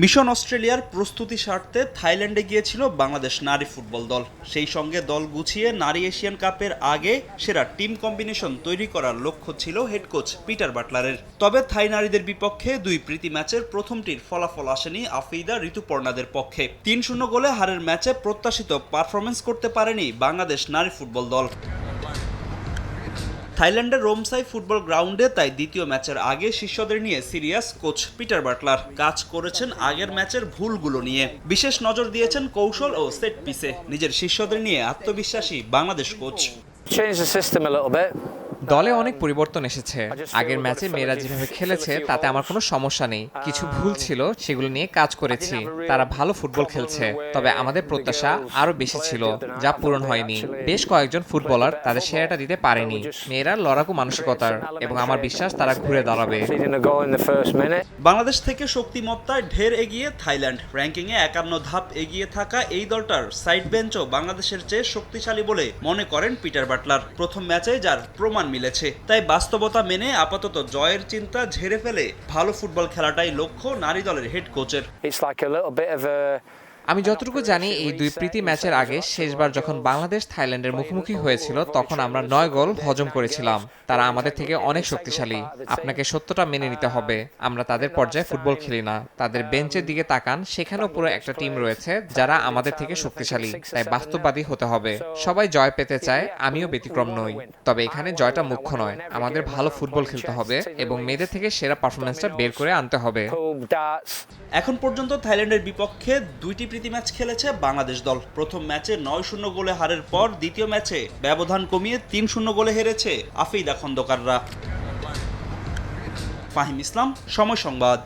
Mission অস্ট্রেলিয়ার প্রস্তুতি স্বার্থে থাইল্যান্ডে গিয়েছিল বাংলাদেশ নারী ফুটবল দল। সেই সঙ্গে দল গুছিয়ে নারী এশিয়ান কাপের আগে সেরা টিম কম্বিনেশন তৈরি করার লক্ষ্য ছিল হেড কোচ পিটার বাটলারের। তবে থাই নারীদের বিপক্ষে দুই প্রীতি ম্যাচের প্রথমটির ফলাফল আসেনি আফিদা ঋতুপর্ণাদের পক্ষে। তিন শূন্য গোলে হারের ম্যাচে প্রত্যাশিত পারফরমেন্স করতে পারেনি বাংলাদেশ নারী ফুটবল দল। থাইল্যান্ডের রোমসাই ফুটবল গ্রাউন্ডে তাই দ্বিতীয় ম্যাচের আগে শিষ্যদের নিয়ে সিরিয়াস কোচ পিটার বাটলার কাজ করেছেন আগের ম্যাচের ভুলগুলো নিয়ে। বিশেষ নজর দিয়েছেন কৌশল ও সেট পিসে। নিজের শিষ্যদের নিয়ে আত্মবিশ্বাসী Bangladesh coach. Change the system a little bit. দলে অনেক পরিবর্তন এসেছে। আগের ম্যাচে মেয়েরা যেভাবে খেলেছে তাতে আমার কোনো সমস্যা নেই। কিছু ভুল ছিল সেগুলো নিয়ে কাজ করেছি। তারা ভালো ফুটবল খেলছে তবে আমাদের প্রত্যাশা আরও বেশি ছিল যা পূরণ হয়নি। বেশ কয়েকজন ফুটবলার তাদের সেরাটা দিতে পারেনি। মেয়েরা লড়াকু মানসিকতার এবং আমার বিশ্বাস তারা ঘুরে দাঁড়াবে. বাংলাদেশ থেকে শক্তিমত্তায় ঢের এগিয়ে থাইল্যান্ড। র্যাঙ্কিংয়ে একান্ন ধাপ এগিয়ে থাকা এই দলটার সাইড বেঞ্চও বাংলাদেশের চেয়ে শক্তিশালী বলে মনে করেন পিটার বাটলার। প্রথম ম্যাচে যার প্রমাণ মিলেছে। তাই বাস্তবতা মেনে আপাতত জয়ের চিন্তা ঝেড়ে ফেলে ভালো ফুটবল খেলাটাই লক্ষ্য নারী দলের হেড কোচের It's আমি যতটুকু জানি এই দুই প্রীতি ম্যাচের আগে শেষবার যখন বাংলাদেশ থাইল্যান্ডের মুখোমুখি হয়েছিল তখন আমরা নয় গোল হজম করেছিলাম। তারা আমাদের থেকে অনেক শক্তিশালী। আপনাকে সত্যটা মেনে নিতে হবে। আমরা তাদের পর্যায়ে ফুটবল খেলি না। তাদের বেঞ্চের দিকে তাকান সেখানেও পুরো একটা টিম রয়েছে যারা আমাদের থেকে শক্তিশালী তাই বাস্তববাদী হতে হবে। সবাই জয় পেতে চায় আমিও ব্যতিক্রম নই। তবে এখানে জয়টা মুখ্য নয়। আমাদের ভালো ফুটবল খেলতে হবে এবং মেয়েদের থেকে সেরা পারফরমেন্সটা বের করে আনতে হবে। এখন পর্যন্ত থাইল্যান্ডের বিপক্ষে দুইটি প্রীতি ম্যাচ খেলেছে বাংলাদেশ দল। প্রথম ম্যাচে নয় শূন্য গোলে হারের পর দ্বিতীয় ম্যাচে ব্যবধান কমিয়ে তিন শূন্য গোলে হেরেছে আফিদা খন্দকাররা। ফাহিম ইসলাম, সময় সংবাদ।